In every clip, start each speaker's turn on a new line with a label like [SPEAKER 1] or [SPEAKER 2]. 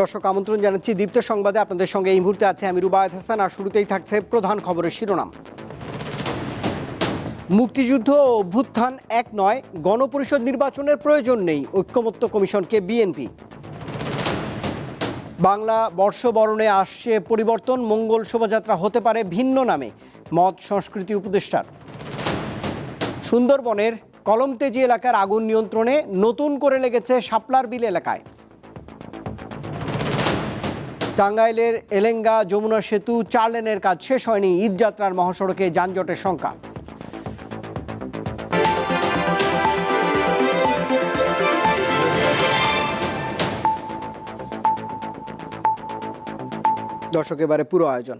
[SPEAKER 1] দর্শক আমন্ত্রণ জানাচ্ছি দীপ্ত সংবাদে। আপনাদের সঙ্গে এই মুহূর্তে আছে আমি রুবায়ত হাসান আর শুরুতেই থাকছে প্রধান খবরের শিরোনাম। মুক্তিযুদ্ধ অভ্যুত্থান এক নয়, গণপরিষদ নির্বাচনের প্রয়োজন নেই, ঐক্যমত্য কমিশনকে বিএনপি। বাংলা বর্ষবরণে আসছে পরিবর্তন, মঙ্গল শোভাযাত্রা হতে পারে ভিন্ন নামে, মত সংস্কৃতি উপদেষ্টার। সুন্দরবনের কলমতেজি এলাকার আগুন নিয়ন্ত্রণে নতুন করে লেগেছে শাপলার বিল এলাকায়। টাঙ্গাইলের এলেঙ্গা যমুনা সেতু চার লেনের কাজ শেষ হয়নি, ঈদযাত্রার মহাসড়কে যানজটের সংখ্যা দর্শক, এবারে পুরো আয়োজন।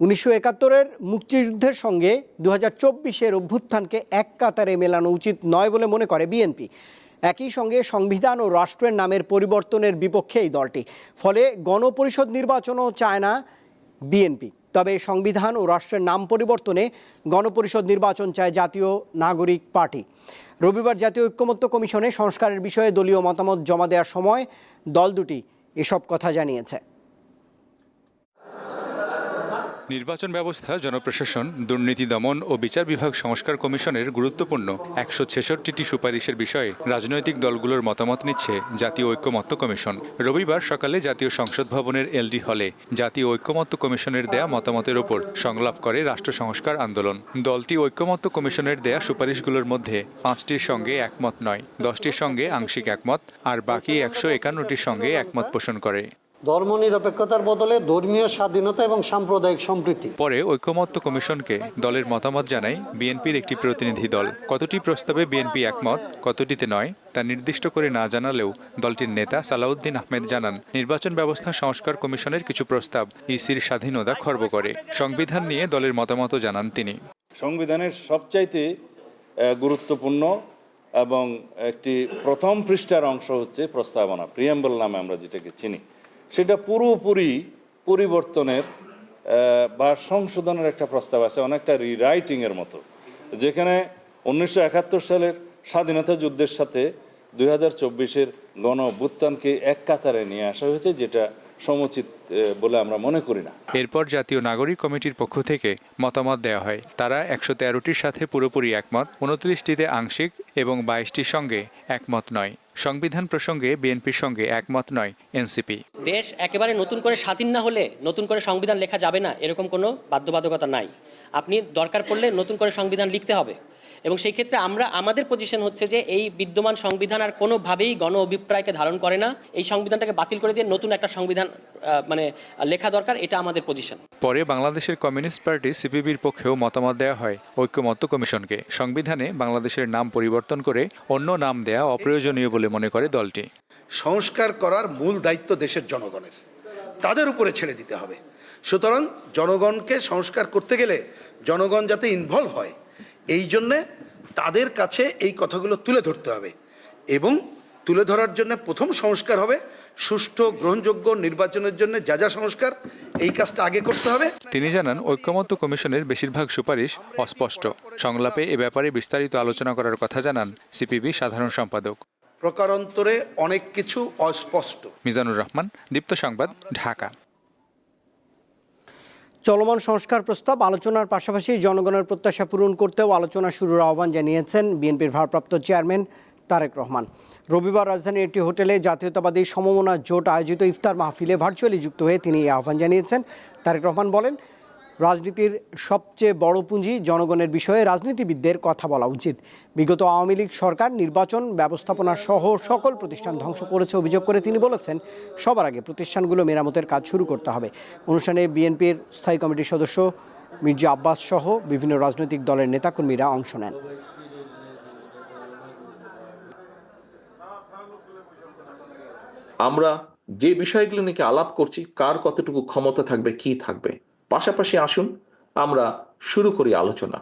[SPEAKER 1] উনিশশো একাত্তরের মুক্তিযুদ্ধের সঙ্গে দু হাজার চব্বিশের অভ্যুত্থানকে এক কাতারে মেলানো উচিত নয় বলে মনে করে বিএনপি। একই সঙ্গে সংবিধান ও রাষ্ট্রের নামের পরিবর্তনের বিপক্ষে এই দলটি। ফলে গণপরিষদ নির্বাচনও চায় না বিএনপি। তবে সংবিধান ও রাষ্ট্রের নাম পরিবর্তনে গণপরিষদ নির্বাচন চায় জাতীয় নাগরিক পার্টি। রবিবার জাতীয় ঐক্যমত্য কমিশনে সংস্কারের বিষয়ে দলীয় মতামত জমা দেওয়ার সময় দল দুটি এসব কথা জানিয়েছে।
[SPEAKER 2] নির্বাচন ব্যবস্থা, জনপ্রশাসন, দুর্নীতি দমন ও বিচার বিভাগ সংস্কার কমিশনের গুরুত্বপূর্ণ একশো ছেষট্টিটি সুপারিশের বিষয়ে রাজনৈতিক দলগুলোর মতামত নিচ্ছে জাতীয় ঐক্যমত্য কমিশন। রবিবার সকালে জাতীয় সংসদ ভবনের এলডি হলে জাতীয় ঐক্যমত্য কমিশনের দেয়া মতামতের ওপর সংলাপ করে রাষ্ট্র সংস্কার আন্দোলন। দলটি ঐক্যমত্য কমিশনের দেয়া সুপারিশগুলোর মধ্যে পাঁচটির সঙ্গে একমত নয়, দশটির সঙ্গে আংশিক একমত, আর বাকি একশো একান্নটির সঙ্গে একমত পোষণ করে।
[SPEAKER 3] ধর্মনিরপেক্ষতার বদলে ধর্মীয় স্বাধীনতা এবং সাম্প্রদায়িক সম্প্রীতি।
[SPEAKER 2] পরে ঐক্যমত্য কমিশনকে দলের মতামত জানায় বিএনপির একটি প্রতিনিধি দল। কতটি প্রস্তাবে বিএনপি একমত কতটিতে নয় তা নির্দিষ্ট করে না জানালেও দলটির নেতা সালাউদ্দিন আহমেদ জানান নির্বাচন ব্যবস্থা সংস্কার কমিশনের কিছু প্রস্তাব ইসির স্বাধীনতা খর্ব করে। সংবিধান নিয়ে দলের মতামত জানান তিনি।
[SPEAKER 4] সংবিধানের সবচাইতে গুরুত্বপূর্ণ এবং একটি প্রথম পৃষ্ঠার অংশ হচ্ছে প্রস্তাবনা প্রিয়াম্বল নামে আমরা যেটাকে চিনি। সেটা পুরোপুরি পরিবর্তনের বা সংশোধনের একটা প্রস্তাব আছে, অনেকটা রিরাইটিংয়ের মতো। যেখানে উনিশশো একাত্তর সালের স্বাধীনতা যুদ্ধের সাথে দুই হাজার চব্বিশের গণ এক কাতারে নিয়ে আসা হয়েছে, যেটা সমুচিত বলে আমরা মনে করি না।
[SPEAKER 2] এরপর জাতীয় নাগরিক কমিটির পক্ষ থেকে মতামত দেওয়া হয়। তারা একশো তেরোটির সাথে পুরোপুরি একমত, উনত্রিশটিতে আংশিক এবং বাইশটির সঙ্গে একমত নয়। সংবিধান প্রসঙ্গে বিএনপির সঙ্গে একমত নয় এনসিপি।
[SPEAKER 5] দেশ একেবারে নতুন করে স্বাধীন না হলে নতুন করে সংবিধান লেখা যাবে না, এরকম কোনো বাধ্যবাধকতা নাই। আপনি দরকার পড়লে নতুন করে সংবিধান লিখতে হবে। এবং সেই ক্ষেত্রে আমরা আমাদের পজিশন হচ্ছে যে এই বিদ্যমান সংবিধান আর কোনোভাবেই গণ অভিপ্রায়কে ধারণ করে না। এই সংবিধানটাকে বাতিল করে দিয়ে নতুন একটা সংবিধান মানে লেখা দরকার এটা আমাদের পজিশন
[SPEAKER 2] পরে বাংলাদেশের কমিউনিস্ট পার্টি সিপিবির পক্ষেও মতামত দেওয়া হয় ঐক্যমত্য কমিশনকে। সংবিধানে বাংলাদেশের নাম পরিবর্তন করে অন্য নাম দেয়া অপ্রয়োজনীয় বলে মনে করে দলটি।
[SPEAKER 6] সংস্কার করার মূল দায়িত্ব দেশের জনগণের। তাদের উপরে ছেড়ে দিতে হবে। সুতরাং জনগণকে সংস্কার করতে গেলে জনগণ যাতে ইনভলভ হয় এই জন্যে তাদের কাছে এই কথাগুলো তুলে ধরতে হবে এবং তুলে ধরার জন্য প্রথম সংস্কার হবে সুষ্ঠু গ্রহণযোগ্য নির্বাচনের জন্য যা যা সংস্কার এই কাজটা আগে করতে হবে।
[SPEAKER 2] তিনি জানান ঐক্যমত্য কমিশনের বেশিরভাগ সুপারিশ অস্পষ্ট। সংলাপে এ ব্যাপারে বিস্তারিত আলোচনা করার কথা জানান সিপিবি সাধারণ সম্পাদক।
[SPEAKER 6] প্রকারান্তরে অনেক কিছু অস্পষ্ট।
[SPEAKER 2] মিজানুর রহমান দীপ্ত সংবাদ ঢাকা।
[SPEAKER 1] চলমান সংস্কার প্রস্তাব আলোচনার পাশাপাশি জনগণের প্রত্যাশা পূরণ করতেও আলোচনা শুরুর আহ্বান জানিয়েছেন বিএনপির ভারপ্রাপ্ত চেয়ারম্যান তারেক রহমান। রবিবার রাজধানীর একটি হোটেলে জাতীয়তাবাদী সমমনা জোট আয়োজিত ইফতার মাহফিলে ভার্চুয়ালি যুক্ত হয়ে তিনি এই আহ্বান জানিয়েছেন। তারেক রহমান বলেন রাজনীতির সবচেয়ে বড় পুঁজি জনগণের বিষয়ে রাজনীতিবিদদের কথা বলা উচিত। বিগত আওয়ামী লীগ সরকার নির্বাচন ব্যবস্থাপনা সহ সকল প্রতিষ্ঠান ধ্বংস করেছে অভিযোগ করে তিনি বলেছেন, সবার আগে প্রতিষ্ঠানগুলো মেরামতের কাজ শুরু করতে হবে। অনুষ্ঠানে বিএনপির স্থায়ী কমিটির সদস্য মির্জা আব্বাস সহ বিভিন্ন রাজনৈতিক দলের নেতাকর্মীরা অংশ নেন।
[SPEAKER 7] আমরা যে বিষয়গুলো নিয়ে আলাপ করছি, কার কতটুকু ক্ষমতা থাকবে, কি থাকবে? পাশাপাশি আসুন, আমরা শুরু করি আলোচনা।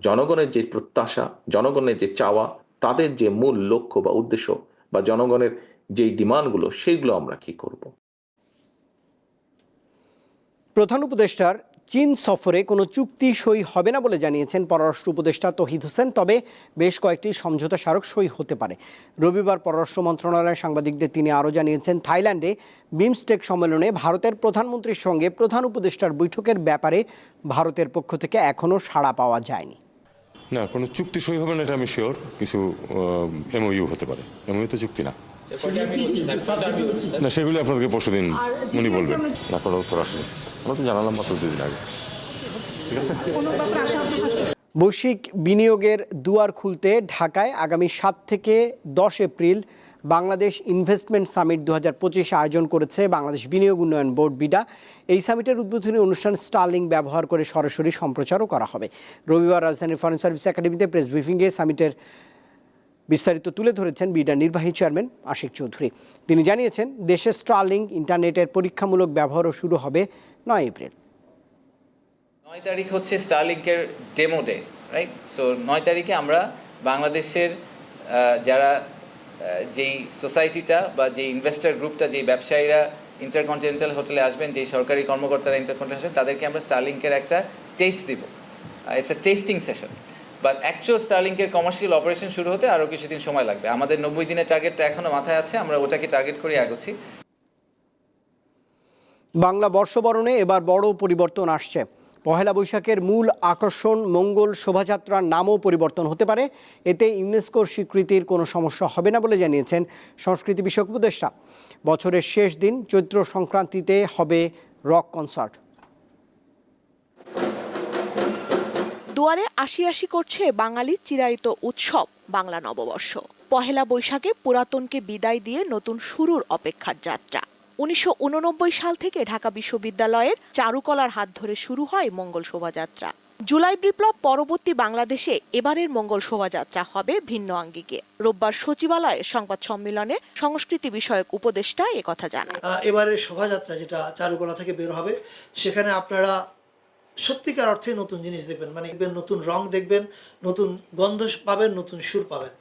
[SPEAKER 7] জনগণের যে প্রত্যাশা, জনগণের যে চাওয়া, তাদের যে মূল লক্ষ্য বা উদ্দেশ্য বা জনগণের যেই ডিমান্ডগুলো সেইগুলো আমরা কি করব?
[SPEAKER 1] প্রধান উপদেষ্টার চীন সফরে কোনো চুক্তি সই হবে না বলে জানিয়েছেন পররাষ্ট্র উপদেষ্টা তহিদ হোসেন, তবে বেশ কয়েকটি সমঝোতা স্মারক সই হতে পারে। রবিবার পররাষ্ট্র মন্ত্রণালয়ের সাংবাদিকদের তিনি আরও জানিয়েছেন, থাইল্যান্ডে বিমস্টেক সম্মেলনে ভারতের প্রধানমন্ত্রীর সঙ্গে প্রধান উপদেষ্টার বৈঠকের ব্যাপারে ভারতের পক্ষ থেকে এখনও সাড়া পাওয়া যায়নি।
[SPEAKER 8] না, কোনো চুক্তি সই হবে না, এটা আমি শিওর কিছু এমওইউ হতে পারে। এমওইউ তো চুক্তি না। না সেগুলি আপনাদেরকে পরশু দিন উনি বলবেন। না কোনো উত্তর আসলে আমরা তো জানালাম মাত্র দুদিন আগে। ঠিক আছে?
[SPEAKER 1] বৈশ্বিক বিনিয়োগের দুয়ার খুলতে ঢাকায় আগামী সাত থেকে দশ এপ্রিল বাংলাদেশ ইনভেস্টমেন্ট সামিট দু হাজার পঁচিশে আয়োজন করেছে বাংলাদেশ বিনিয়োগ উন্নয়ন বোর্ড বিডা। এই সামিটের উদ্বোধনী অনুষ্ঠান স্টারলিং ব্যবহার করে সরাসরি সম্প্রচারও করা হবে। রবিবার রাজধানীর ফরেন সার্ভিস একাডেমিতে প্রেস ব্রিফিংয়ে সামিটের বিস্তারিত তুলে ধরেছেন বিডা নির্বাহী চেয়ারম্যান আশিক চৌধুরী। তিনি জানিয়েছেন, দেশে স্টারলিং ইন্টারনেটের পরীক্ষামূলক ব্যবহারও শুরু হবে নয় এপ্রিল।
[SPEAKER 9] নয় তারিখ হচ্ছে স্টারলিংকের ডেমো ডে রাইট সো নয় তারিখে আমরা বাংলাদেশের যারা যেই সোসাইটিটা বা যেই ইনভেস্টর গ্রুপটা যেই ব্যবসায়ীরা ইন্টারকন্টিনেন্টাল হোটেলে আসবেন, যেই সরকারি কর্মকর্তারা ইন্টারকন্টিনেন্টাল তাদেরকে আমরা স্টারলিংকের একটা টেস্ট দিব। It's a testing session but actual স্টারলিংকের commercial operation শুরু হতে আরও কিছুদিন সময় লাগবে। আমাদের নব্বই দিনের টার্গেটটা এখনও মাথায় আছে, আমরা ওটাকে টার্গেট করে আগোচ্ছি
[SPEAKER 1] বাংলা বর্ষবরণে এবার বড় পরিবর্তন আসছে। পহেলা বৈশাখের মূল আকর্ষণ মঙ্গল শোভাযাত্রার নামও পরিবর্তন হতে পারে। এতে ইউনেস্কোর স্বীকৃতির কোনো সমস্যা হবে না বলে জানিয়েছেন সংস্কৃতি বিষয়ক উপদেষ্টা। বছরের শেষ দিন চৈত্র সংক্রান্তিতে হবে রক কনসার্ট।
[SPEAKER 10] দুয়ারে আশি আশি করছে বাঙালির চিরায়িত উৎসব বাংলা নববর্ষ। পহেলা বৈশাখে পুরাতনকে বিদায় দিয়ে নতুন শুরুর অপেক্ষার যাত্রা। উনিশশো সাল থেকে ঢাকা বিশ্ববিদ্যালয়ের চারুকলার হাত ধরে শুরু হয় মঙ্গল শোভাযাত্রা। জুলাই বিপ্লব পরবর্তী বাংলাদেশে এবারের মঙ্গল শোভাযাত্রা হবে ভিন্ন আঙ্গিকে। রোববার সচিবালয়ে সংবাদ সম্মেলনে সংস্কৃতি বিষয়ক উপদেষ্টা একথা জানান।
[SPEAKER 11] এবারের শোভাযাত্রা যেটা চারুকলা থেকে বের হবে, সেখানে আপনারা সত্যিকার অর্থে নতুন জিনিস দেখবেন মানে দেখবেন নতুন রং দেখবেন নতুন গন্ধ পাবেন নতুন সুর পাবেন।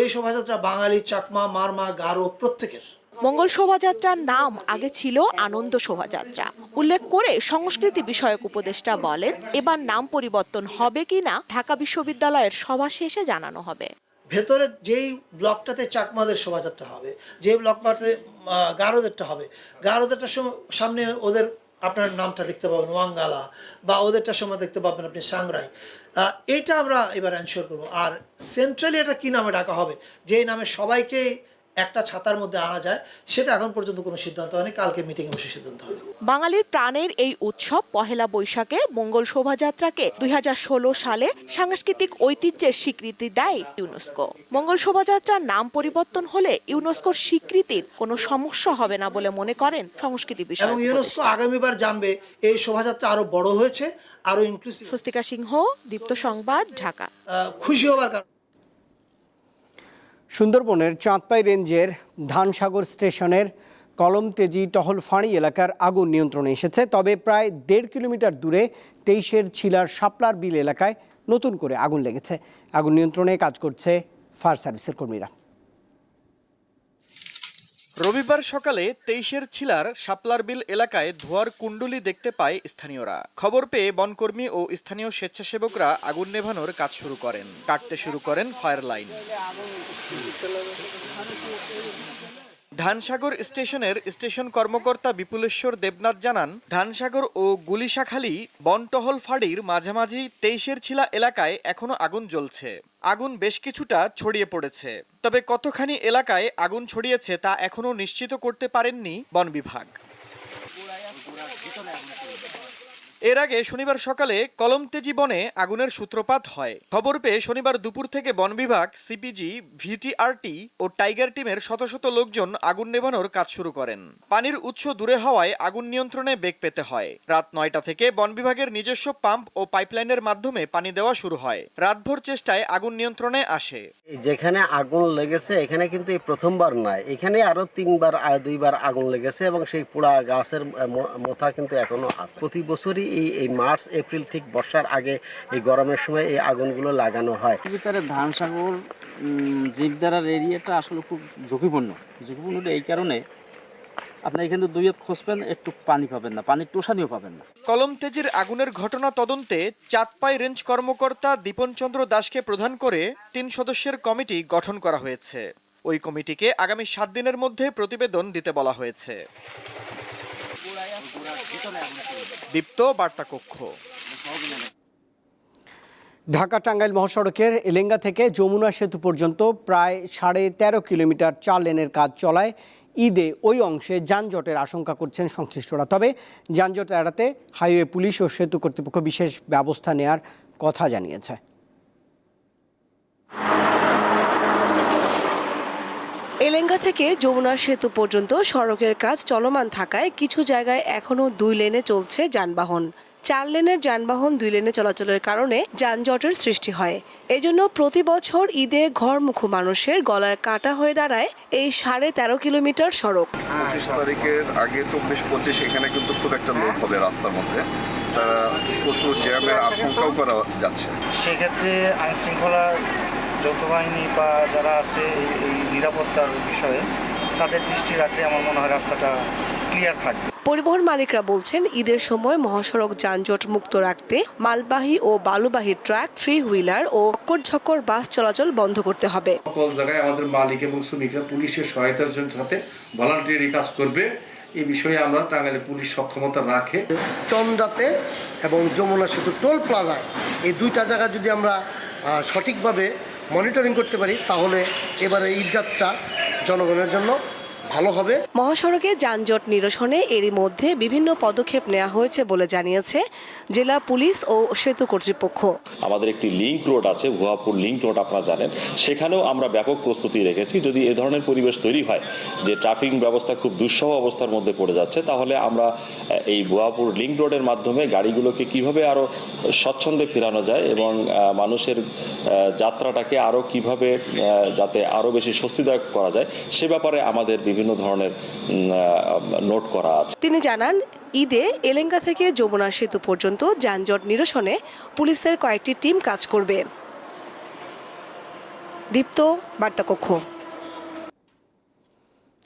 [SPEAKER 11] এই শোভাযাত্রা বাঙালি চাকমা মারমা গারো প্রত্যেকের।
[SPEAKER 10] মঙ্গল শোভাযাত্রার নাম আগে ছিল আনন্দ শোভাযাত্রা। উল্লেখ করে সংস্কৃতি বিষয়ক উপদেষ্টা বলেন এবার নাম পরিবর্তন হবে কিনা ঢাকা বিশ্ববিদ্যালয়ের সভা শেষে জানানো হবে।
[SPEAKER 11] ভেতরে যেই ব্লকটাতে চাকমাদের শোভাযাত্রা হবে যে ব্লকটাতে গারোদেরটা হবে গারোদেরটার সামনে ওদের আপনার নামটা দেখতে পাবেন, ওয়াঙ্গালা, বা ওদেরটার সময় দেখতে পাবেন আপনি সাংরাই। এটা আমরা এবার অ্যানশোর করব। আর সেন্ট্রালি এটা কী নামে ডাকা হবে? যেই নামে সবাইকে একটা ছাতার মধ্যে আনা যায় সেটা এখন পর্যন্ত কোনো সিদ্ধান্ত হয়নি কালকে মিটিংয়ে বসে সিদ্ধান্ত হবে।
[SPEAKER 10] বাঙালির প্রাণের এই উৎসব পহেলা বৈশাখে মঙ্গল শোভাযাত্রাকে দুই সালে সাংস্কৃতিক ঐতিহ্যের স্বীকৃতি দেয় ইউনেস্কো। মঙ্গল শোভাযাত্রার নাম পরিবর্তন হলে ইউনেস্কোর স্বীকৃতির কোনো সমস্যা হবে না বলে মনে করেন সংস্কৃতি বিষয়
[SPEAKER 11] এবং ইউনেস্কো আগামীবার জানবে এই শোভাযাত্রা আরও বড় হয়েছে আরও ইনক্লুসিভ
[SPEAKER 10] স্বস্তিকা সিংহ দীপ্ত সংবাদ ঢাকা।
[SPEAKER 11] খুশি হবার কারণ।
[SPEAKER 1] সুন্দরবনের চাঁদপাই রেঞ্জের ধানসাগর স্টেশনের কলমতেজি টহল ফাঁড়ি এলাকার আগুন নিয়ন্ত্রণে এসেছে, তবে প্রায় দেড় কিলোমিটার দূরে তেইশের ছিলার শাপলার বিল এলাকায় নতুন করে আগুন লেগেছে। আগুন নিয়ন্ত্রণে কাজ করছে ফায়ার সার্ভিসের কর্মীরা।
[SPEAKER 12] রবিবার সকালে তেইশের ছিলার শাপলার বিল এলাকায় ধোয়ার কুণ্ডুলি দেখতে পায় স্থানীয়রা। খবর পেয়ে বনকর্মী ও স্থানীয় স্বেচ্ছাসেবকরা আগুন নেভানোর কাজ শুরু করেন। কাটতে শুরু করেন ফায়ার লাইন। ধানসাগর স্টেশনের স্টেশন কর্মকর্তা বিপুলেশ্বর দেবনাথ জানান, ধানসাগর ও গুলিশাখালী বনটহল ফাঁড়ির মাঝামাঝি তেইশের ছিলা এলাকায় এখনও আগুন জ্বলছে। আগুন বেশ কিছুটা ছড়িয়ে পড়েছে। তবে কতখানি এলাকায় আগুন ছড়িয়েছে তা এখনও নিশ্চিত করতে পারেননি বন বিভাগ। এর আগে শনিবার সকালে কলমতেজি বনে আগুনের সূত্রপাত হয়। খবর পেয়ে শনিবার দুপুর থেকে বন বিভাগ সিপিজি ভিটিআরটি ও টাইগার টিমের শত শত লোকজন আগুন নেভানোর কাজ শুরু করেন। পানির উৎস দূরে হওয়ায় আগুন নিয়ন্ত্রণে বেগ পেতে হয়। রাত নয়টা থেকে বন বিভাগের নিজস্ব পাম্প ও পাইপলাইনের মাধ্যমে পানি দেওয়া শুরু হয়। রাতভর চেষ্টায় আগুন নিয়ন্ত্রণে আসে।
[SPEAKER 13] যেখানে আগুন লেগেছে, এখানে কিন্তু এই প্রথমবার নয়। এখানে আরও তিনবার দুইবার আগুন লেগেছে এবং সেই পোড়া গাছের মোথা কিন্তু এখনও আছে। প্রতি বছরই এই এই মার্চ এপ্রিল ঠিক বর্ষার আগে এই গরমের সময় এই আগুনগুলো লাগানো হয়।
[SPEAKER 14] ভিতরে ধান সাগর জীবদারার এরিয়াটা আসলে খুব ঝুঁকিপূর্ণ। ঝুঁকিপূর্ণ এই কারণে আপনি এখানে দুই হাত খসবেন একটু পানি পাবেন না পানির পাবেন না।
[SPEAKER 12] কলমতেজির আগুনের ঘটনা তদন্তে চাঁদপাই রেঞ্জ কর্মকর্তা দীপন চন্দ্র দাসকে প্রধান করে তিন সদস্যের কমিটি গঠন করা হয়েছে। ওই কমিটিকে আগামী সাত দিনের মধ্যে প্রতিবেদন দিতে বলা হয়েছে। দীপ্ত বার্তা কক্ষ
[SPEAKER 1] ঢাকা টাঙ্গাইল মহাসড়কের এলেঙ্গা থেকে যমুনা সেতু পর্যন্ত প্রায় সাড়ে তেরো কিলোমিটার চার লেনের কাজ চলায়। ঈদে ওই অংশে যানজটের আশঙ্কা করছেন সংশ্লিষ্টরা। তবে যানজট এড়াতে হাইওয়ে পুলিশ ও সেতু কর্তৃপক্ষ বিশেষ ব্যবস্থা নেয়ার কথা জানিয়েছে।
[SPEAKER 15] এলেঙ্গা থেকে যমুনা সেতু পর্যন্ত সড়কের কাজ চলমান থাকায় কিছু জায়গায় এখনও দুই লেনে চলছে যানবাহন। চার লেনের যানবাহন দুই লেনে চলাচলের কারণে যানজটের সৃষ্টি হয়। এজন্য প্রতি বছর ঈদে ঘরমুখো মানুষের গলার কাটা হয়ে দাঁড়ায় এই সাড়ে তেরো কিলোমিটার সড়ক।
[SPEAKER 16] পঁচিশ তারিখের আগে চব্বিশ পঁচিশ এখানে কিন্তু খুব একটা লোক হবে রাস্তার মধ্যে। প্রচুর জ্যামের আশঙ্কাও করা যাচ্ছে।
[SPEAKER 17] সেক্ষেত্রে আইন শৃঙ্খলার যৌথ বাহিনী বা যারা আছে এই- নিরাপত্তার বিষয়ে তাদের দৃষ্টি রাখলে আমার মনে হয় রাস্তাটা ক্লিয়ার থাকবে।
[SPEAKER 15] পরিবহন মালিকরা বলছেন ঈদের সময় মহাসড়ক যানজট মুক্ত রাখতে মালবাহী ও বালুবাহী ট্রাক থ্রি হুইলার ও ঝক্কর বাস চলাচল বন্ধ করতে হবে।
[SPEAKER 18] সকল জায়গায় আমাদের মালিক এবং শ্রমিকরা পুলিশের সহায়তার জন্য সাথে ভলান্টিয়ারি কাজ করবে। এই বিষয়ে আমরা টাঙ্গাইলে পুলিশ সক্ষমতা রাখে।
[SPEAKER 3] চন্দ্রাতে এবং যমুনা সেতু টোল প্লাজায় এই দুইটা জায়গা যদি আমরা সঠিকভাবে মনিটরিং করতে পারি তাহলে এবারে ঈদযাত্রা জনগণের জন্য ভালো হবে।
[SPEAKER 15] মহাসড়কে যানজট নিরসনে এরই মধ্যে বিভিন্ন পদক্ষেপ নেওয়া হয়েছে বলে জানিয়েছে জেলা পুলিশ ও সেতু কর্তৃপক্ষ।
[SPEAKER 19] আমাদের একটি লিঙ্ক রোড আছে ভুয়াপুর লিঙ্ক রোড আপনারা জানেন। সেখানেও আমরা ব্যাপক প্রস্তুতি রেখেছি। যদি এ ধরনের পরিবেশ তৈরি হয় যে ট্রাফিক ব্যবস্থা খুব দুঃসহ অবস্থার মধ্যে পড়ে যাচ্ছে তাহলে আমরা এই ভুয়াপুর লিঙ্ক রোডের মাধ্যমে গাড়িগুলোকে কীভাবে আরও স্বচ্ছন্দে ফেরানো যায় এবং মানুষের যাত্রাটাকে আরও কীভাবে যাতে আরও বেশি স্বস্তিদায়ক করা যায় সে ব্যাপারে আমাদের বিভিন্ন ধরনের নোট করা আছে।
[SPEAKER 15] তিনি জানান ঈদে এলেঙ্গা থেকে যমুনা সেতু পর্যন্ত যানজট নিরসনে পুলিশের কয়েকটি টিম কাজ করবে। দীপ্ত বার্তা কক্ষ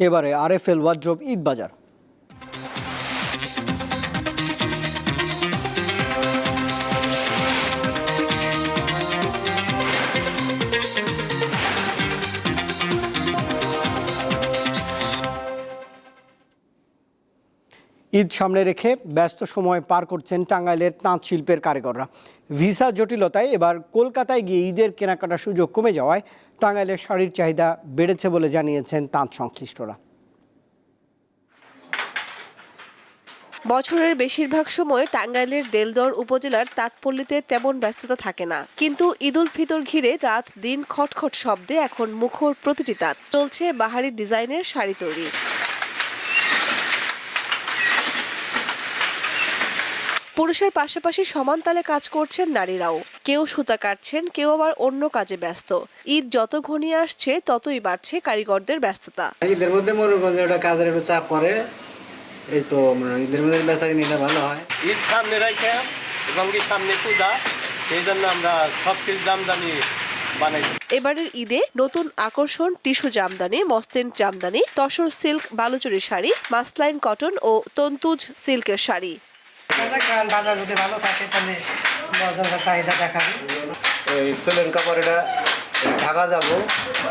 [SPEAKER 1] এবারে আরএফএল ওয়ার্ড্রব ঈদ বাজার ঈদ সামনে রেখে ব্যস্ত সময় পার করছেন টাঙ্গাইলের তাঁত শিল্পের কারিগররা। ভিসা জটিলতায় এবার কলকাতায় গিয়ে ঈদের কেনাকাটার সুযোগ কমে যাওয়ায় টাঙ্গাইলের শাড়ির চাহিদা বেড়েছে বলে জানিয়েছেন তাঁত সংশ্লিষ্টরা।
[SPEAKER 15] বছরের বেশিরভাগ সময় টাঙ্গাইলের দেলদর উপজেলার তাঁতপল্লীতে তেমন ব্যস্ততা থাকে না। কিন্তু ঈদুল ফিতর ঘিরে রাত দিন খটখট শব্দে এখন মুখর প্রতিটি তাঁত। চলছে বাহারি ডিজাইনের শাড়ি তৈরি। পুরুষের পাশাপাশি সমান তালে কাজ করছেন নারীরাও। কেউ সুতা কাটছেন কেউ আবার অন্য কাজে ব্যস্ত। ঈদ যত ঘনিয়ে আসছে ততই বাড়ছে কারিগরদের ব্যস্ততা।
[SPEAKER 20] ঈদের মধ্যে মনে করেন ওটা কাজের একটু চাপ পড়ে। এই তো ঈদের মধ্যে বেচা কিনিটা ভালো হয়।
[SPEAKER 21] ঈদ সামনে রাখে এবং কি সামনে পূজা। সেই জন্য আমরা সব কিছু দাম দামি বানাই।
[SPEAKER 15] এবারের ঈদে নতুন আকর্ষণ tissue jamdani muslin jamdani tussar silk Baluchari sari muslin cotton ও তন্তুজ সিল্কের শাড়ি।
[SPEAKER 20] বাজার যদি ভালো থাকে তাহলে বাজার চাহিদা দেখাবে।
[SPEAKER 17] ওই প্লেন কাপড় এটা ঢাকা যাব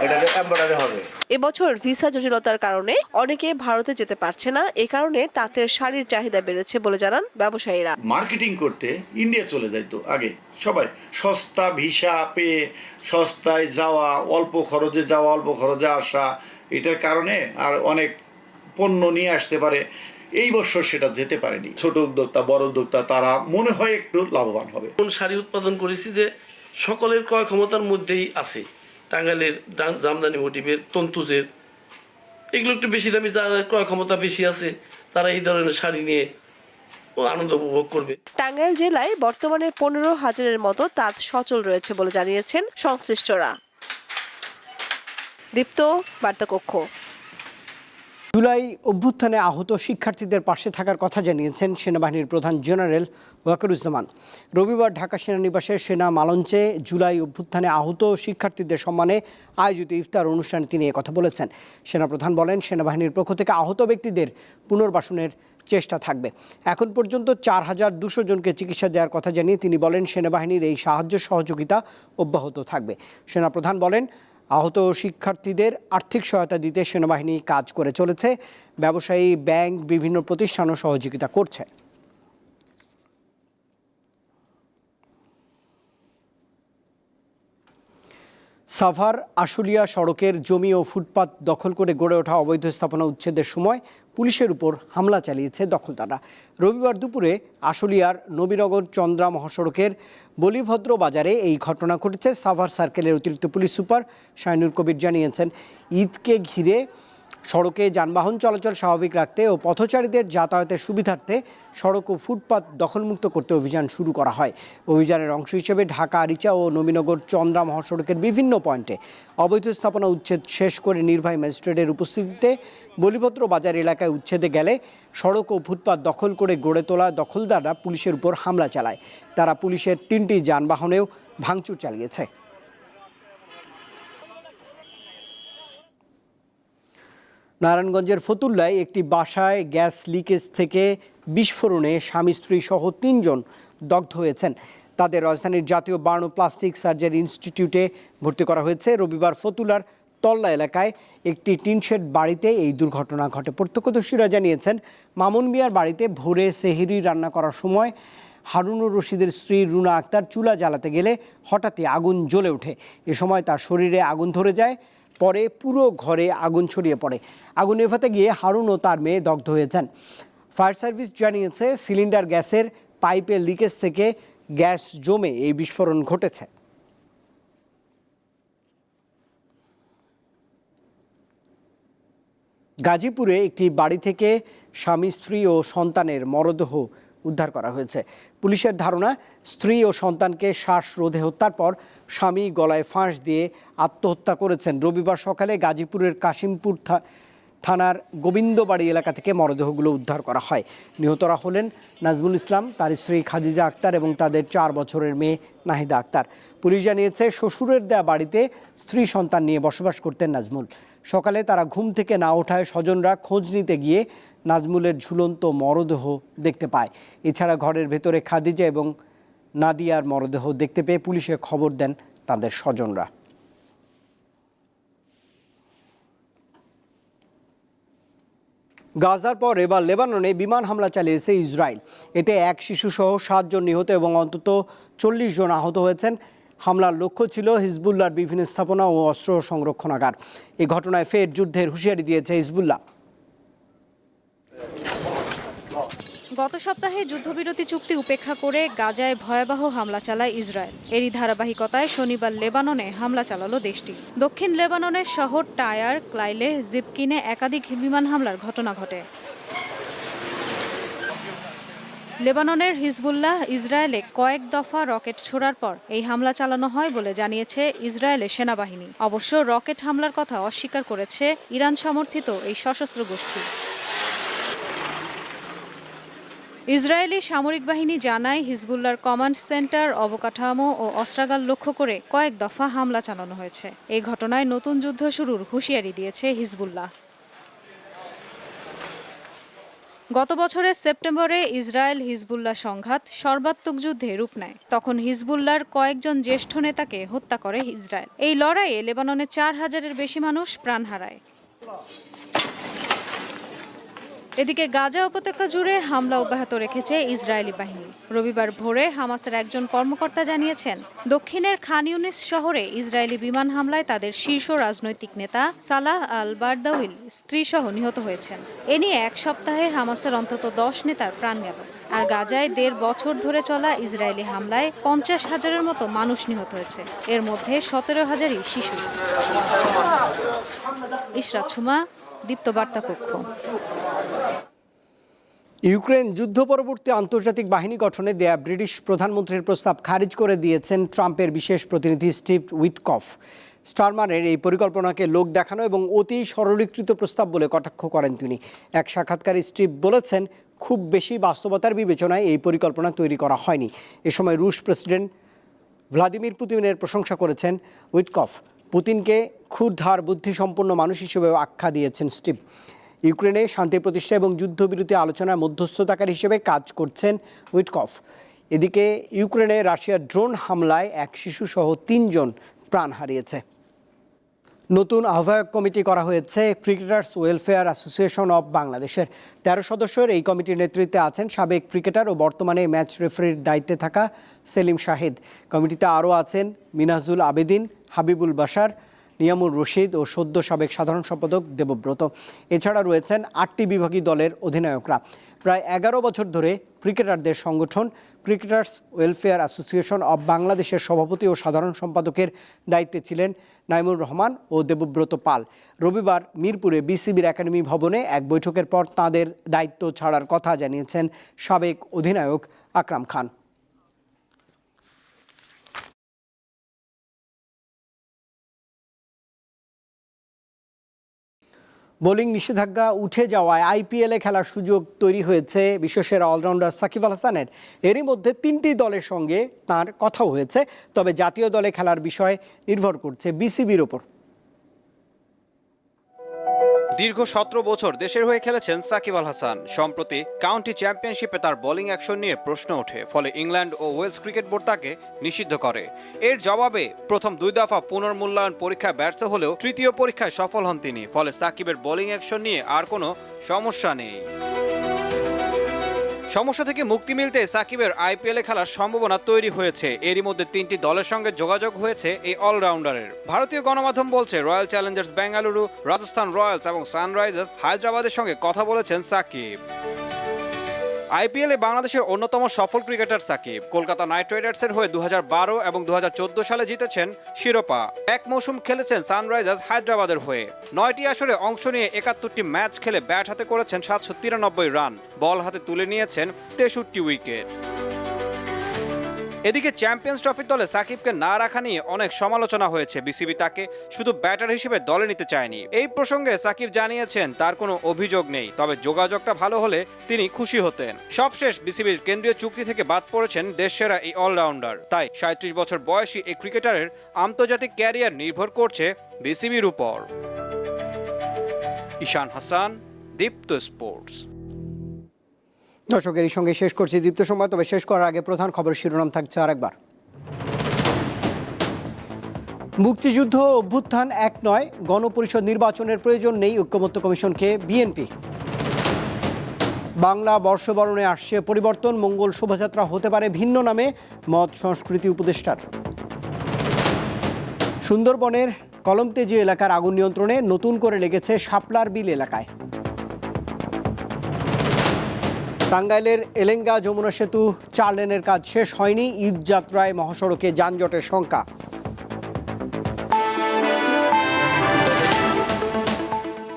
[SPEAKER 17] এটা এম্বয়ডারি হবে।
[SPEAKER 15] এবছর ভিসা জটিলতার কারণে অনেকে ভারতে যেতে পারছে না এ কারণে তাঁতের শাড়ির চাহিদা বেড়েছে বলে জানান ব্যবসায়ীরা।
[SPEAKER 22] মার্কেটিং করতে ইন্ডিয়া চলে যাইতো আগে সবাই সস্তা ভিসা পেয়ে সস্তায় যাওয়া অল্প খরচে যাওয়া অল্প খরচে আসা এটার কারণে আর অনেক পণ্য নিয়ে আসতে পারে। এই বছর সেটা যেতে পারেনি। ছোট উদ্যোক্তা বড় উদ্যোক্তা তারা মনে হয় একটু লাভবান হবে।
[SPEAKER 21] কোন শাড়ি উৎপাদন করেছি যে সকলের ক্রয় ক্ষমতার মধ্যেই আছে। টাঙ্গাইলের জাম- জামদানি মোটিভের তন্তুজের। এগুলো একটু বেশি দামি যারা ক্রয় ক্ষমতা বেশি আছে তারা এই ধরনের শাড়ি নিয়ে আনন্দ উপভোগ করবে।
[SPEAKER 15] টাঙ্গাইল জেলায় বর্তমানে পনেরো হাজারের মতো তাঁত সচল রয়েছে বলে জানিয়েছেন সংশ্লিষ্টরা। দীপ্ত বার্তা কক্ষ
[SPEAKER 1] জুলাই অভ্যুত্থানে আহত শিক্ষার্থীদের পাশে থাকার কথা জানিয়েছেন সেনাবাহিনীর প্রধান জেনারেল ওয়াকারুজ্জামান। রবিবার ঢাকা সেনানিবাসের সেনা মালঞ্চে জুলাই অভ্যুত্থানে আহত শিক্ষার্থীদের সম্মানে আয়োজিত ইফতার অনুষ্ঠানে তিনি কথা বলেছেন। সেনাপ্রধান বলেন, সেনাবাহিনীর পক্ষ থেকে আহত ব্যক্তিদের পুনর্বাসনের চেষ্টা থাকবে। এখন পর্যন্ত চার হাজার দুশো জনকে চিকিৎসা দেওয়ার কথা জানিয়ে তিনি বলেন, সেনাবাহিনীর এই সাহায্য সহযোগিতা অব্যাহত থাকবে। সেনাপ্রধান বলেন আহত শিক্ষার্থীদের আর্থিক সহায়তা দিতে সেনাবাহিনী কাজ করে চলেছে। ব্যবসায়ী, ব্যাংক, বিভিন্ন প্রতিষ্ঠানও সহযোগিতা করছে। সাভার আশুলিয়া সড়কের জমি ও ফুটপাত দখল করে গড়ে ওঠা অবৈধ স্থাপনা উচ্ছেদের সময় পুলিশের উপর হামলা চালিয়েছে দখলদাররা। রবিবার দুপুরে আশুলিয়ার নবীনগর চন্দ্রা মহাসড়কের বলিভদ্র বাজারে এই ঘটনা ঘটেছে। সাভার সার্কেলের অতিরিক্ত পুলিশ সুপার শাইনুর কবির জানিয়েছেন, ঈদকে ঘিরে সড়কে যানবাহন চলাচল স্বাভাবিক রাখতে ও পথচারীদের যাতায়াতের সুবিধার্থে সড়ক ও ফুটপাত দখলমুক্ত করতে অভিযান শুরু করা হয়। অভিযানের অংশ হিসেবে ঢাকা, আরিচা ও নবীনগর চন্দ্রা মহাসড়কের বিভিন্ন পয়েন্টে অবৈধ স্থাপনা উচ্ছেদ শেষ করে নির্বাহী ম্যাজিস্ট্রেটের উপস্থিতিতে বলিপত্র বাজার এলাকায় উচ্ছেদে গেলে সড়ক ও ফুটপাত দখল করে গড়ে তোলা দখলদাররা পুলিশের উপর হামলা চালায়। তারা পুলিশের তিনটি যানবাহনেও ভাঙচুর চালিয়েছে। নারায়ণগঞ্জের ফতুল্লায় একটি বাসায় গ্যাস লিকেজ থেকে বিস্ফোরণে স্বামী, স্ত্রী সহ তিনজন দগ্ধ হয়েছেন। তাদের রাজধানীর জাতীয় বার্ন প্লাস্টিক সার্জারি ইনস্টিটিউটে ভর্তি করা হয়েছে। রবিবার ফতুল্লার তল্লা এলাকায় একটি টিনশেড বাড়িতে এই দুর্ঘটনা ঘটে। প্রত্যক্ষদর্শীরা জানিয়েছেন, মামুন মিয়ার বাড়িতে ভোরে সেহেরি রান্না করার সময় হারুনুর রশিদের স্ত্রী রুনা আক্তার চুলা জ্বালাতে গেলে হঠাৎই আগুন জ্বলে ওঠে। এ সময় তার শরীরে আগুন ধরে যায়। পরে পুরো ঘরে আগুন ছড়িয়ে পড়ে। আগুন নেভাতে গিয়ে হারুন ও তার মেয়ে দগ্ধ হয়েছেন ফায়ার সার্ভিস জানিয়েছে, সিলিন্ডার গ্যাসের পাইপের লিকেজ থেকে গ্যাস জমে এই বিস্ফোরণ ঘটেছে। গাজীপুরে একটি বাড়ি থেকে স্বামী, স্ত্রী ও সন্তানের মরদেহ উদ্ধার করা হয়েছে। পুলিশের ধারণা, স্ত্রী ও সন্তানকে শ্বাসরোধে হত্যার পর স্বামী গলায় ফাঁস দিয়ে আত্মহত্যা করেছেন। রবিবার সকালে গাজীপুরের কাশিমপুর থানার গোবিন্দবাড়ি এলাকা থেকে মরদেহগুলো উদ্ধার করা হয়। নিহতরা হলেন নাজমুল ইসলাম, তার স্ত্রী খাদিজা আক্তার এবং তাদের চার বছরের মেয়ে নাহিদা আক্তার। পুলিশ জানিয়েছে, শ্বশুরের দেয়া বাড়িতে স্ত্রী সন্তান নিয়ে বসবাস করতেন নাজমুল। সকালে তারা ঘুম থেকে না ওঠায় স্বজনরা খোঁজ নিতে গিয়ে নাজমুলের ঝুলন্ত মরদেহ দেখতে পায়। এছাড়া ঘরের ভেতরে খাদিজা এবং নাদিয়ার মরদেহ দেখতে পেয়ে পুলিশে খবর দেন তাদের স্বজনরা। গাজার পর এবার লেবাননে বিমান হামলা চালিয়েছে ইসরায়েল। এতে এক শিশুসহ সাতজন নিহত এবং অন্তত চল্লিশ জন আহত হয়েছেন। হামলার লক্ষ্য ছিল হিজবুল্লার বিভিন্ন স্থাপনা ও অস্ত্র সংরক্ষণাগার। এই ঘটনায় ফের যুদ্ধের হুঁশিয়ারি দিয়েছে হিজবুল্লাহ।
[SPEAKER 23] গত সপ্তাহে যুদ্ধবিরতি চুক্তি উপেক্ষা করে গাজায় ভয়াবহ হামলা চালায় ইসরায়েল। এরই ধারাবাহিকতায় শনিবার লেবাননে হামলা চালালো দেশটি। দক্ষিণ লেবাননের শহর টায়ার, ক্লাইলে, জিপকিনে একাধিক বিমান হামলার ঘটনা ঘটে। লেবাননের হিজবুল্লাহ ইসরায়েলে কয়েক দফা রকেট ছোড়ার পর এই হামলা চালানো হয় বলে জানিয়েছে ইসরায়েলের সেনাবাহিনী। অবশ্য রকেট হামলার কথা অস্বীকার করেছে ইরান সমর্থিত এই সশস্ত্র গোষ্ঠী। ইসরায়েলি সামরিক বাহিনী জানায় হিজবুল্লার কমান্ড সেন্টার অবকাঠামো ও অস্ত্রাগার লক্ষ্য করে কয়েক দফা হামলা চালানো হয়েছে। এই ঘটনায় নতুন যুদ্ধ শুরুর হুঁশিয়ারি দিয়েছে হিজবুল্লাহ। গত বছরের সেপ্টেম্বরে ইসরায়েল হিজবুল্লাহ সংঘাত সর্বাত্মক যুদ্ধে রূপ নেয়। তখন হিজবুল্লার কয়েকজন জ্যেষ্ঠ নেতাকে হত্যা করে ইসরায়েল। এই লড়াইয়ে লেবাননে চার হাজারের বেশি মানুষ প্রাণ হারায়। এদিকে গাজা উপত্যকা জুড়ে হামলা অব্যাহত রেখেছে ইসরায়েলি বাহিনী। রবিবার ভোরে হামাসের একজন কর্মকর্তা জানিয়েছেন, দক্ষিণের খান ইউনিস শহরে ইসরায়েলি বিমান হামলায় তাদের শীর্ষ রাজনৈতিক নেতা সালাহ আল বারদাউইল স্ত্রীসহ নিহত হয়েছেন। এ নিয়ে এক সপ্তাহে হামাসের অন্তত দশ নেতার প্রাণ গেল। আর গাজায় দেড় বছর ধরে চলা ইসরায়েলি হামলায় পঞ্চাশ হাজারের মতো মানুষ নিহত হয়েছে। এর মধ্যে সতেরো হাজারই শিশু। ইশরাত সুমা দীপ্ত বার্তা কক্ষ
[SPEAKER 1] ইউক্রেন যুদ্ধ পরবর্তী আন্তর্জাতিক বাহিনী গঠনে দেয়া ব্রিটিশ প্রধানমন্ত্রীর প্রস্তাব খারিজ করে দিয়েছেন ট্রাম্পের বিশেষ প্রতিনিধি স্টিভ উইটকফ। স্টারমানের এই পরিকল্পনাকে লোক দেখানো এবং অতি সরলীকৃত প্রস্তাব বলে কটাক্ষ করেন তিনি। এক সাক্ষাৎকারে স্ট্রিপ বলেছেন, খুব বেশি বাস্তবতার বিবেচনায় এই পরিকল্পনা তৈরি করা হয়নি। এ সময় রুশ প্রেসিডেন্ট ভ্লাদিমির পুতিনের প্রশংসা করেছেন উইটকফ। পুতিনকে ক্ষুরধার বুদ্ধিসম্পন্ন মানুষ হিসেবে আখ্যা দিয়েছেন স্টিভ ইউক্রেনে শান্তি প্রতিষ্ঠা এবং যুদ্ধবিরতি আলোচনায় মধ্যস্থতাকারী হিসেবে কাজ করছেন উইটকফ। এদিকে ইউক্রেনে রাশিয়ার ড্রোন হামলায় এক শিশুসহ তিনজন প্রাণ হারিয়েছে। নতুন আহ্বায়ক কমিটি করা হয়েছে ক্রিকেটার্স ওয়েলফেয়ার অ্যাসোসিয়েশন অব বাংলাদেশের। তেরো সদস্যের এই কমিটির নেতৃত্বে আছেন সাবেক ক্রিকেটার ও বর্তমানে ম্যাচ রেফারির দায়িত্বে থাকা সেলিম শাহিদ। কমিটিতে আরও আছেন মিনাজুল আবেদিন, হাবিবুল বাশার, নিয়ামুর রশিদ ও সদ্য সাবেক সাধারণ সম্পাদক দেবব্রত। এছাড়া রয়েছেন আটটি বিভাগী দলের অধিনায়করা। প্রায় এগারো বছর ধরে ক্রিকেটারদের সংগঠন ক্রিকেটার্স ওয়েলফেয়ার অ্যাসোসিয়েশন অব বাংলাদেশের সভাপতি ও সাধারণ সম্পাদকের দায়িত্বে ছিলেন নাইমুর রহমান ও দেবব্রত পাল। রবিবার মিরপুরে বিসিবির একাডেমি ভবনে এক বৈঠকের পর তাদের দায়িত্ব ছাড়ার কথা জানিয়েছেন সাবেক অধিনায়ক আকরাম খান। বোলিং নিষেধাজ্ঞা উঠে যাওয়ায় আইপিএলে খেলার সুযোগ তৈরি হয়েছে বিশ্বসেরা অলরাউন্ডার সাকিব আল হাসানের। এরই মধ্যে তিনটি দলের সঙ্গে তার কথা হয়েছে, তবে জাতীয় দলে খেলার বিষয় নির্ভর করছে বিসিবির ওপর
[SPEAKER 24] দীর্ঘ সতেরো বছর দেশের হয়ে খেলেছেন সাকিব আল হাসান। সম্প্রতি কাউন্টি চ্যাম্পিয়নশিপে তার বোলিং অ্যাকশন নিয়ে প্রশ্ন ওঠে, ফলে ইংল্যান্ড ও ওয়েলস ক্রিকেট বোর্ড তাকে নিষিদ্ধ করে। এর জবাবে প্রথম দুই দফা পুনর্মূল্যায়ন পরীক্ষায় ব্যর্থ হলেও তৃতীয় পরীক্ষায় সফল হন তিনি, ফলে সাকিবের বোলিং অ্যাকশন নিয়ে আর কোনো সমস্যা নেই। সমস্যা থেকে মুক্তি মিলতে সাকিবের আইপিএলে খেলার সম্ভাবনা তৈরি হয়েছে। এরই মধ্যে তিনটি দলের সঙ্গে যোগাযোগ হয়েছে এই অলরাউন্ডারের। ভারতীয় গণমাধ্যম বলছে, royal challengers Bengaluru, Rajasthan royals এবং সানরাইজার্স হায়দ্রাবাদের সঙ্গে কথা বলেছেন সাকিব। আইপিএলে বাংলাদেশের অন্যতম সফল ক্রিকেটার সাকিব। কলকাতা নাইট রাইডার্সের হয়ে দু হাজার বারো এবং দু হাজার চোদ্দ সালে জিতেছেন শিরোপা। এক মৌসুম খেলেছেন সানরাইজার্স হায়দ্রাবাদের হয়ে। নয়টি আসরে অংশ নিয়ে একাত্তরটি ম্যাচ খেলে ব্যাট হাতে করেছেন সাতশো তিরানব্বই রান। বল হাতে তুলে নিয়েছেন তেষট্টি উইকেট। এদিকে চ্যাম্পিয়ন্স ট্রফির দলে সাকিবকে না রাখা নিয়ে অনেক সমালোচনা হয়েছে বিসিবি তাকে। শুধু ব্যাটার হিসেবে দলে নিতে চায়নি। এই প্রসঙ্গে সাকিব জানিয়েছেন, তার কোনো অভিযোগ নেই, তবে যোগাযোগটা ভালো হলে তিনি খুশি হতেন। সবশেষ বিসিবির কেন্দ্রীয় চুক্তি থেকে বাদ পড়েছেন দেশসেরা এই অলরাউন্ডার। তাই সাঁত্রিশ বছর বয়সী এই ক্রিকেটারের আন্তর্জাতিক ক্যারিয়ার নির্ভর করছে বিসিবির উপর। ঈশান হাসান, দীপ্ত স্পোর্টস।
[SPEAKER 1] দর্শক এরই সঙ্গে শেষ করছি দ্বিতীয় সময় তবে শেষ করার আগে প্রধান খবর শিরোনাম থাকছে আরেকবার। মুক্তিযুদ্ধ অভ্যুত্থান এক নয়, গণপরিষদ নির্বাচনের প্রয়োজন নেই ঐক্যমত্য কমিশনকে বিএনপি। বাংলা বর্ষবরণে আসছে পরিবর্তন, মঙ্গল শোভাযাত্রা হতে পারে ভিন্ন নামে, মত সংস্কৃতি উপদেষ্টার। সুন্দরবনের কলমতেজি এলাকার আগুন নিয়ন্ত্রণে নতুন করে লেগেছে শাপলার বিল এলাকায়। টাঙ্গাইলের এলেঙ্গা যমুনা সেতু চার লেনের কাজ শেষ হয়নি ঈদ যাত্রায় মহাসড়কে যানজটের সংখ্যা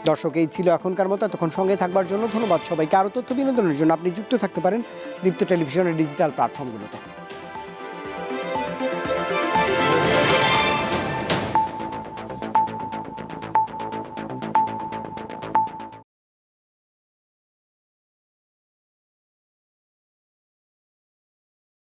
[SPEAKER 1] দর্শক, এই ছিল এখনকার মতো। তখন সঙ্গে থাকবার জন্য ধন্যবাদ সবাইকে। আরও তথ্য বিনোদনের জন্য আপনি যুক্ত থাকতে পারেন দীপ্ত টেলিভিশনের ডিজিটাল প্ল্যাটফর্মগুলোতে।